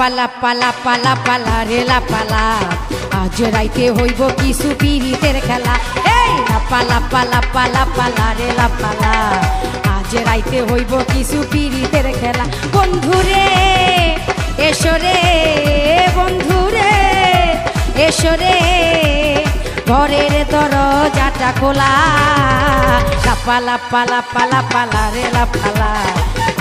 পালা পালা পালা পালা রেলা পালা। আজ রাইতে হইব কিছু পিরিতের খেলা। এই পালা পালা পালা পালা রেলা পালা। আজ রাইতে হইব কিছু পিরিতের খেলা। বন্ধুরে এসো রে বন্ধুরে এসো রে। ঘরের দরজাটা খোলা। লাপালা পালা পালা পালা রে লাপালা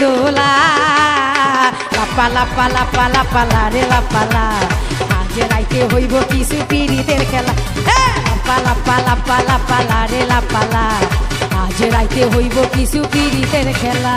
দোলা। লাপালা পালা পালা পালা রে লাপালা আজে রাইতে হইব কিছু পিরিতের খেলা। হ্যাঁ, পালা পালা পালা পালা রে লাপালা আজ রাইতে হইব কিছু পিরিতের খেলা।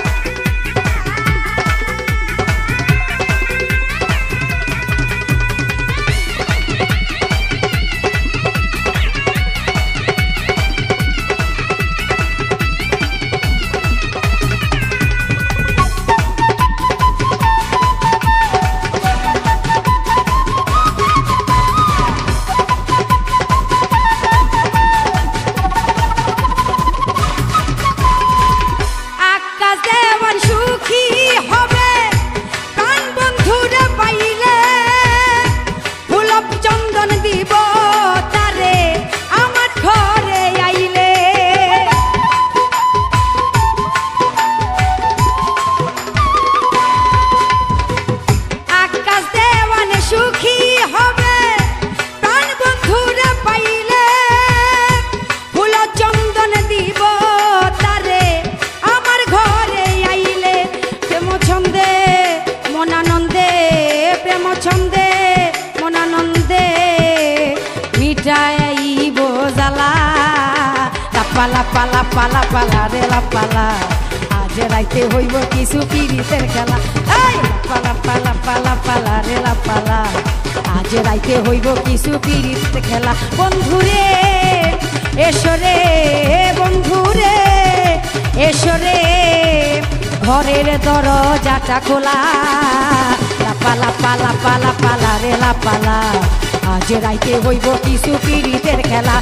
লাপালা পালা পালা পালা রে লাপালা আজ রাইতে হইব কিছু পিরিতের খেলা। এই! পালা পালা পালা পালা রে লাপালা আজ রাইতে হইব কিছু পিরিত খেলা। বন্ধুরে এসো রে বন্ধুরে এসো রে। ঘরের দরজাটা খোলা। লাপালা পালা পালা পালা রে লাপালা আজ রাইতে হইব কিছু পিরিতের খেলা।